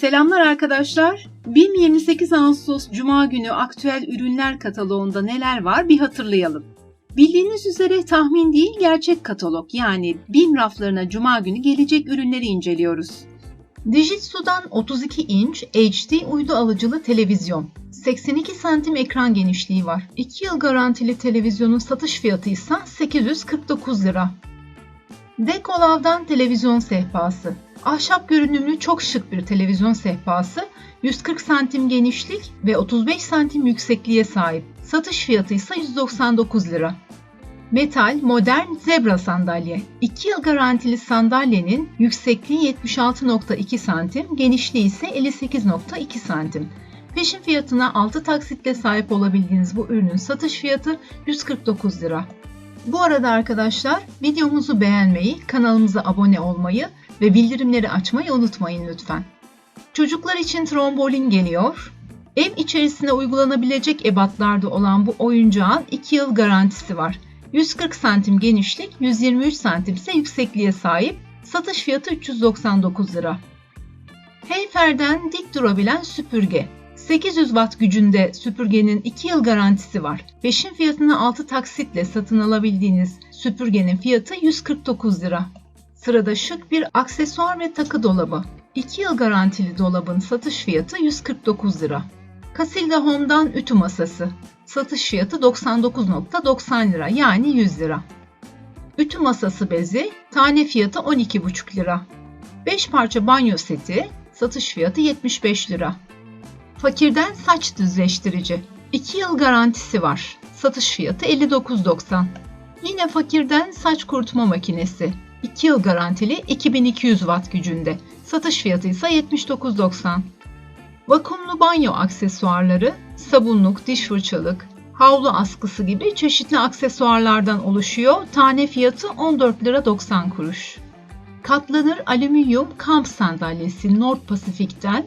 Selamlar arkadaşlar. BİM 28 Ağustos Cuma günü aktüel ürünler kataloğunda neler var bir hatırlayalım. Bildiğiniz üzere tahmin değil gerçek katalog yani BİM raflarına Cuma günü gelecek ürünleri inceliyoruz. Dijitsu'dan 32 inç HD uydu alıcılı televizyon. 82 santim ekran genişliği var. 2 yıl garantili televizyonun satış fiyatı ise 849 lira. Dekolav'dan televizyon sehpası. Ahşap görünümlü çok şık bir televizyon sehpası. 140 santim genişlik ve 35 santim yüksekliğe sahip. Satış fiyatı ise 199 lira. Metal modern zebra sandalye. 2 yıl garantili sandalyenin yüksekliği 76.2 santim, genişliği ise 58.2 santim. Peşin fiyatına 6 taksitle sahip olabildiğiniz bu ürünün satış fiyatı 149 lira. Bu arada arkadaşlar videomuzu beğenmeyi, kanalımıza abone olmayı ve bildirimleri açmayı unutmayın lütfen. Çocuklar için trombolin geliyor. Ev içerisine uygulanabilecek ebatlarda olan bu oyuncağın 2 yıl garantisi var. 140 santim genişlik, 123 santim ise yüksekliğe sahip. Satış fiyatı 399 lira. Heyfer'den dik durabilen süpürge. 800 watt gücünde süpürgenin 2 yıl garantisi var. Peşin fiyatını 6 taksitle satın alabildiğiniz süpürgenin fiyatı 149 lira. Sırada şık bir aksesuar ve takı dolabı. 2 yıl garantili dolabın satış fiyatı 149 lira. Casilda Home'dan ütü masası. Satış fiyatı 99.90 lira yani 100 lira. Ütü masası bezi tane fiyatı 12,5 lira. 5 parça banyo seti satış fiyatı 75 lira. Fakirden saç düzleştirici. 2 yıl garantisi var. Satış fiyatı 59.90. Yine fakirden saç kurutma makinesi. 2 yıl garantili 2200 watt gücünde. Satış fiyatı ise 79.90. Vakumlu banyo aksesuarları, sabunluk, diş fırçalık, havlu askısı gibi çeşitli aksesuarlardan oluşuyor. Tane fiyatı 14 lira 90 kuruş. Katlanır alüminyum kamp sandalyesi Nord Pasifik'ten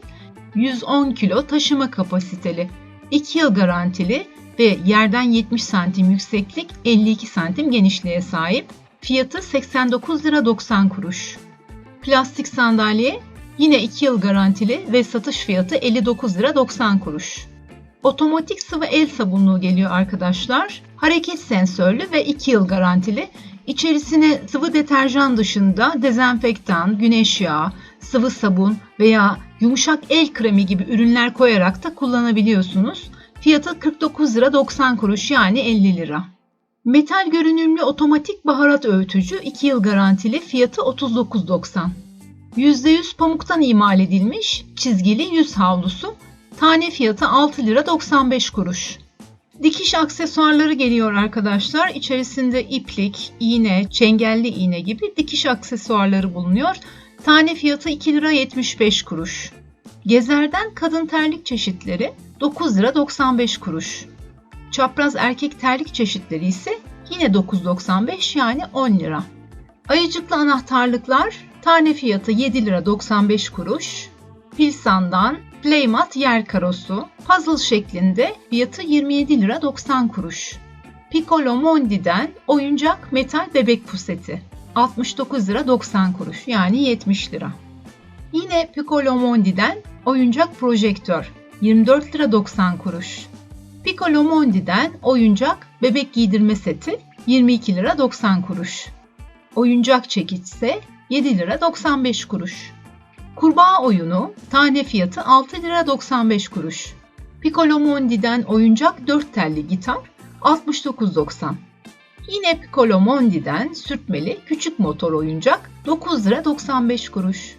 110 kilo taşıma kapasiteli, 2 yıl garantili ve yerden 70 santim yükseklik 52 santim genişliğe sahip. Fiyatı 89 lira 90 kuruş. Plastik sandalye yine 2 yıl garantili ve satış fiyatı 59 lira 90 kuruş. Otomatik sıvı el sabunluğu geliyor arkadaşlar. Hareket sensörlü ve 2 yıl garantili. İçerisine sıvı deterjan dışında dezenfektan, güneş yağı, sıvı sabun veya yumuşak el kremi gibi ürünler koyarak da kullanabiliyorsunuz. Fiyatı 49 lira 90 kuruş yani 50 lira. Metal görünümlü otomatik baharat öğütücü 2 yıl garantili fiyatı 39.90. %100 pamuktan imal edilmiş çizgili yüz havlusu tane fiyatı 6 lira 95 kuruş. Dikiş aksesuarları geliyor arkadaşlar. İçerisinde iplik, iğne, çengelli iğne gibi dikiş aksesuarları bulunuyor. Tane fiyatı 2 lira 75 kuruş. Gezerden kadın terlik çeşitleri 9 lira 95 kuruş. Çapraz erkek terlik çeşitleri ise yine 9.95 yani 10 lira. Ayıcıklı anahtarlıklar tane fiyatı 7 lira 95 kuruş. Pilsan'dan Playmat yer karosu puzzle şeklinde fiyatı 27 lira 90 kuruş. Piccolo Mondi'den oyuncak metal bebek puseti 69 lira 90 kuruş yani 70 lira. Yine Piccolo Mondi'den oyuncak projektör 24 lira 90 kuruş. Piccolo Mondi'den oyuncak bebek giydirme seti 22 lira 90 kuruş. Oyuncak çekiç ise 7 lira 95 kuruş. Kurbağa oyunu tane fiyatı 6 lira 95 kuruş. Piccolo Mondi'den oyuncak 4 telli gitar 69.90. Yine Piccolo Mondi'den sürtmeli küçük motor oyuncak 9 lira 95 kuruş.